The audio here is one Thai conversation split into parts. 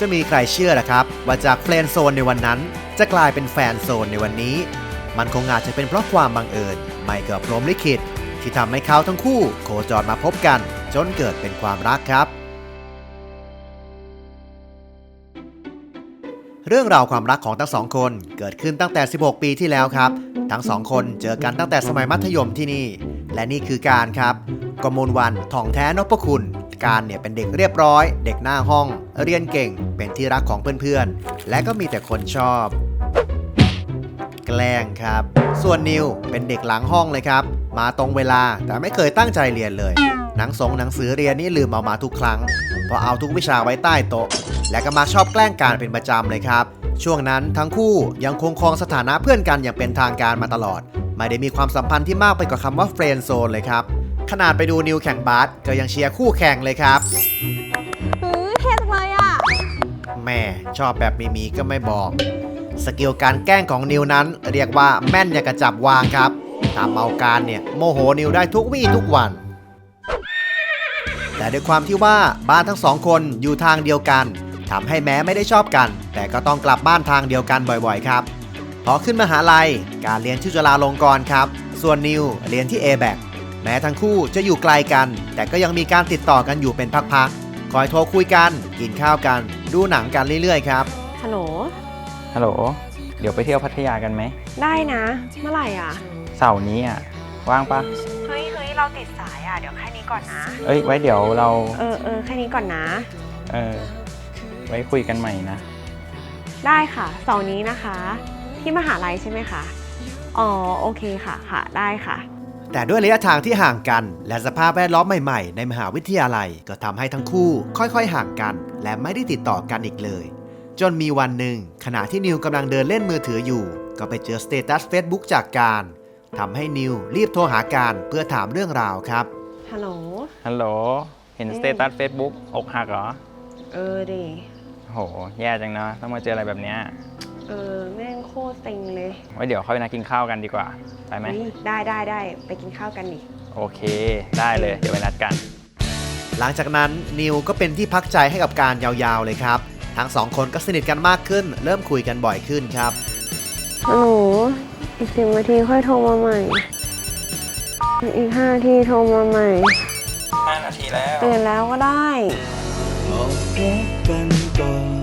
จะมีใครเชื่อล่ะครับ ว่าจากเฟรนโซนในวันนั้น จะกลายเป็นแฟนโซนในวันนี้ มันคงอาจจะเป็นเพราะความบังเอิญไม่เก็พรหมลิขิตที่ทำให้เขาทั้งคู่โคจรมาพบกัน จนเกิดเป็นความรักครับ เรื่องราวความรักของทั้งสองคนเกิดขึ้นตั้งแต่ 16 ปีที่แล้วครับ ทั้งสองคนเจอกันตั้งแต่สมัยมัธยมที่นี่ และนี่คือการครับกมลวันทองแท้นพคุณ การเนี่ยเป็นเด็กเรียบร้อย เด็กหน้าห้อง เรียนเก่ง เป็นที่รักของเพื่อนๆ และก็มีแต่คนชอบ แกล้งครับ ส่วนนิวเป็นเด็กหลังห้องเลยครับ มาตรงเวลาแต่ไม่เคยตั้งใจเรียนเลย หนังสงหนังสือเรียนนี่ลืมเอามาทุกครั้งพราะเอาทุกวิชาไว้ใต้โต๊ะ และก็มาชอบแกล้งการเป็นประจำเลยครับ ช่วงนั้นทั้งคู่ยังคงครองสถานะเพื่อนกันอย่างเป็นทางการมาตลอด ไม่ได้มีความสัมพันธ์ที่มากไปกว่าคำว่าเฟรนด์โซนเลยครับ ขนาดไปดูนิวแข่งบาสก็ยังเชียร์คู่แข่งเลยครับเฮ้ยเท่จังเลยอะ แม่ชอบแบบมีมีก็ไม่บอก สกิลการแกล้งของนิวนั้น เรียกว่าแม่นอย่างกระจับวางครับทำเอาการเนี่ยโมโหนิวได้ทุกวี่ทุกวัน แต่ด้วยความที่ว่าบ้านทั้งสองคนอยู่ทางเดียวกันทำให้แม้ไม่ได้ชอบกัน แต่ก็ต้องกลับบ้านทางเดียวกันบ่อยๆครับพอขึ้นมหาลัยการเรียนที่จุฬาลงกรณ์ครับ ส่วนนิวเรียนที่ a b a c แม้ทั้งคู่จะอยู่ไกลกัน แต่ก็ยังมีการติดต่อกันอยู่เป็นพักๆ คอยโทรคุยกัน กินข้าวกัน ดูหนังกันเรื่อยๆครับ ฮัลโหล ฮัลโหล เดี๋ยวไปเที่ยวพัทยากันไหม ได้นะ เมื่อไหร่อะ เสาร์นี้อะ ว่างปะ เฮ้ยเฮ้ยเราติดสายอะ เดี๋ยวแค่นี้ก่อนนะ เอ้ย ไว้เดี๋ยวเรา เออเออแค่นี้ก่อนนะ เออ ไว้คุยกันใหม่นะ ได้ค่ะเสาร์นี้นะคะ ที่มหาลัยใช่ไหมคะ อ๋อ โอเคค่ะ ค่ะ ได้ค่ะ แต่ด้วยระยะทางที่ห่างกัน และสภาพแวดล้อมใหม่ๆ ในมหาวิทยาลัยก็ทำให้ทั้งคู่ค่อยๆ ห่างกัน และไม่ได้ติดต่อกันอีกเลย จนมีวันหนึ่ง ขณะที่นิวกำลังเดินเล่นมือถืออยู่ ก็ไปเจอสเตตัส Facebook จากการทำให้นิวรีบโทรหาการเพื่อถามเรื่องราวครับฮัลโหลฮัลโหลเห็นเอ้สยเตตัสเฟซบุ๊กอกหักเหรอ เออดิโหแย่จังนะต้องมาเจออะไรแบบเนี้ย เออแม่งโคตรเซ็งเลยไว้เดี๋ยวค่อยนัดกินข้าวกันดีกว่า ไปไหมเฮ้ยได้ได้ได้ไปกินข้าวกันดิ โอเค ได้เลย เดี๋ยวไปนัดกัน หลังจากนั้นนิวก็เป็นที่พักใจให้กับการยาวๆเลยครับ ทั้งสองคนก็สนิทกันมากขึ้น เริ่มคุยกันบ่อยขึ้นครับ ฮัลโหลอีกสิบนาทีค่อยโทรมาใหม่ อีกห้านาทีโทรมาใหม่5 นาทีแล้ว ตื่นแล้วก็ได้บอกรักกันก่อน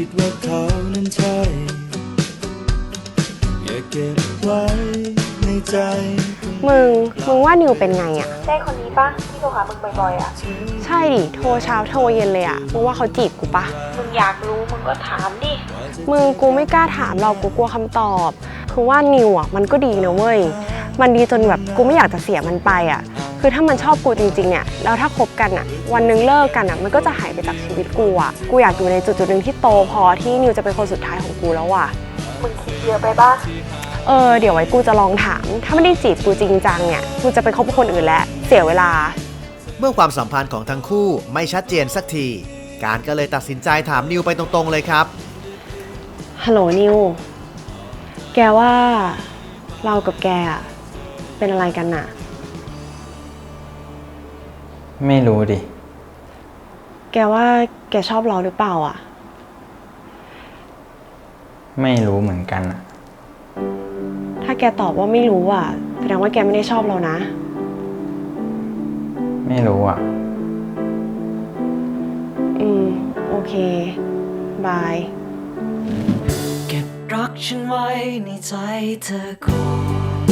คิดว่าเขานั้นใช่ อย่าเก็บไว้ในใจมึง มึงว่านิวเป็นไงอะใช่คนนี้ปะที่โทรหามึงบ่อยๆอะใช่ดิ โทรเช้าโทรเย็นเลยอะมึงว่าเขาจีบกูปะ มึงอยากรู้มึงก็ถามดิ มึงกูไม่กล้าถามหรอกกูกลัวคำตอบ คือว่านิวอะมันก็ดีนะเว้ย มันดีจนแบบกูไม่อยากจะเสียมันไปอะ คือถ้ามันชอบกูจริงๆเนี่ยแล้วถ้าคบกันอะวันหนึงเลิกกันอะมันก็จะหายไปจากชีวิตกูอะกูอยากอยู่ในจุดจุดๆหนึ่งที่โตพอที่นิวจะเป็นคนสุดท้ายของกูแล้วอะมึงคิดเยอะไปปะเออเดี๋ยวไว้กูจะลองถาม ถ้าไม่ได้จีบกูจริงจังเนี่ยกูจะไปคบกับคนอื่นแล้วเสียเวลา เมื่อความสัมพันธ์ของทั้งคู่ไม่ชัดเจนสักที การก็เลยตัดสินใจถามนิวไปตรงๆเลยครับ ฮัลโหลนิว แกว่าเรากับแกอะเป็นอะไรกันน่ะ ไม่รู้ดิ แกว่าแกชอบเราหรือเปล่าอะ ไม่รู้เหมือนกันอะถ้าแกตอบว่าไม่รู้อะแสดงว่าแกไม่ได้ชอบเรานะ ไม่รู้อะอืม โอเค บาย เก็บรักฉันไว้ในใจเธอก่อน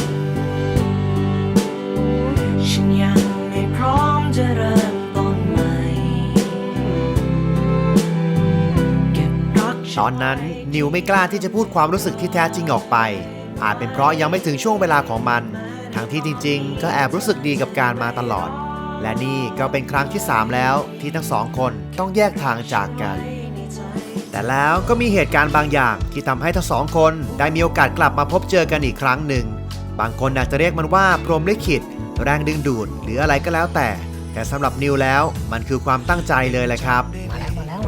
ฉันยังไม่พ ร้อมจะเริ่มต้นใหม่เก็บรักตอนนั้นนิวไม่กล้าที่จะพูดความรู้สึกที่แท้จริงออกไป อาจเป็นเพราะยังไม่ถึงช่วงเวลาของมัน ทั้งที่จริงๆ ก็แอบรู้สึกดีกับการมาตลอด และนี่ก็เป็นครั้งที่ 3 แล้วที่ทั้งสองคนต้องแยกทางจากกัน แต่แล้วก็มีเหตุการณ์บางอย่างที่ทำให้ทั้งสองคนได้มีโอกาสกลับมาพบเจอกันอีกครั้งหนึ่ง บางคนอาจจะเรียกมันว่าพรหมลิขิต แรงดึงดูดหรืออะไรก็แล้วแต่ แต่สำหรับนิวแล้วมันคือความตั้งใจเลยแหละครับ มาแล้วมาแล้ว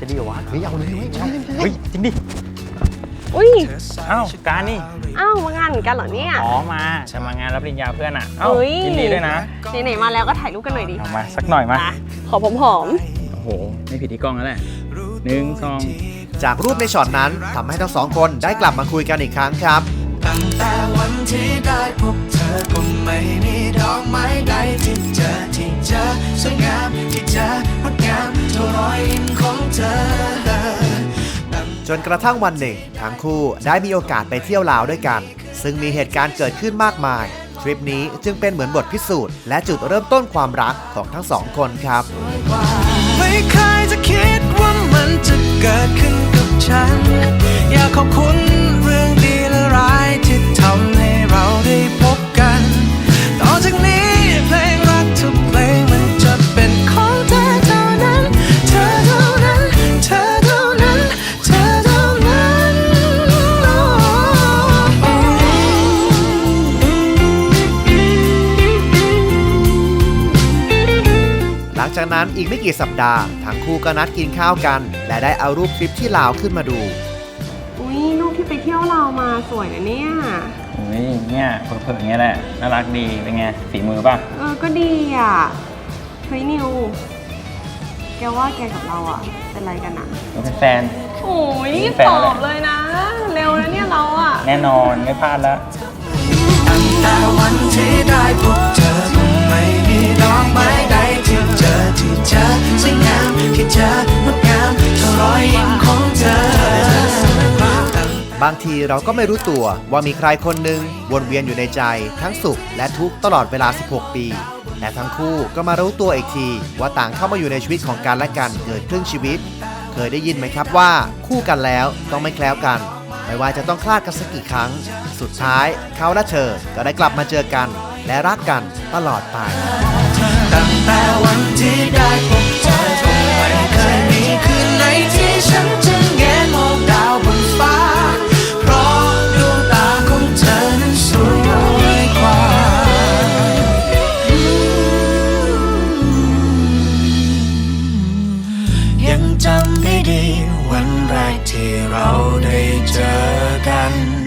จะดีเหรอวะเฮ้ยเอาเลยเฮ้ยเฮ้ยจริงดิอุ้ยเอ้าการนี่อ้าวมางานเหมือนกันเหรอเนี่ยอ๋อมาจะมางานรับปริญญาเพื่อนอะเอ้าเฮ้ยยินดีด้วยนะไหนๆมาแล้วก็ถ่ายรูปกันหน่อยดิเอามาสักหน่อยมาอะขอผมหอมโอ้โหไม่ผิดที่กล้องแล้วแหละหนึ่งสองจากรูปในช็อตนั้นทำให้ทั้งสองคนได้กลับมาคุยกันอีกครั้งครับ ตั้งแต่วันที่ได้พบเธอก็ไม่มีดอกไม้ใดที่เจอที่เจอสวยงามที่เจองดงามเท่ารอยยิ้มของเธอจนกระทั่งวันหนึ่ง ทั้งคู่ได้มีโอกาสไปเที่ยวลาวด้วยกัน ซึ่งมีเหตุการณ์เกิดขึ้นมากมาย ทริปนี้จึงเป็นเหมือนบทพิสูจน์และจุดเริ่มต้นความรักของทั้งสองคนครับ ไม่เคยจะคิดว่ามันจะเกิดขึ้นกับฉัน อยากขอบคุณ พบกัน ต่อจากนี้เพลงรักทุกเพลงมันจะเป็นของเธอเท่านั้น เธอเท่านั้น เธอเท่านั้น เธอเท่านั้นหลังจากนั้นอีกไม่กี่สัปดาห์ ทั้งคู่ก็นัดกินข้าวกัน และได้เอารูปทริปที่ลาวขึ้นมาดู อุ้ยรูปที่ไปเที่ยวเราวมาสวยนะเนี่ย โอ้ยเนี่ยเผลอๆอย่างเงี้ยแหละน่ารักดีเป็นไงฝีมือป่ะเออก็ดีอะเฮ้ยนิว แกว่าแกกับเราอะ เป็นอะไรกันอะเราเป็นแฟน โอ้ยรีบแฟนตแล้วแหอละบเลยนะ เร็วนะเนี่ยเราอะ แน่นอนไม่พลาดแล้ว ตั้งแต่วันที่ได้พบเธอคงไม่มีดอกไม้ใดที่เจอที่เจอสวยงามที่เจองดงามเท่ารอยยิ้มของเธอ บางทีเราก็ไม่รู้ตัวว่ามีใครคนหนึ่งวนเวียนอยู่ในใจ ทั้งสุขและทุกข์ตลอดเวลา 16 ปีและทั้งคู่ก็มารู้ตัวอีกที ว่าต่างเข้ามาอยู่ในชีวิตของกันและกันเกิดครึ่งชีวิต เคยได้ยินไหมครับว่าคู่กันแล้วต้องไม่แคล้วกัน ไม่ว่าจะต้องคลาดกันสักกี่ครั้ง สุดท้ายเขาและเธอก็ได้กลับมาเจอกัน และรักกันตลอดไปตั้งแต่วันที่ได้พบเธอคงไม่เคยมีคืนไหนที่ฉัน กัน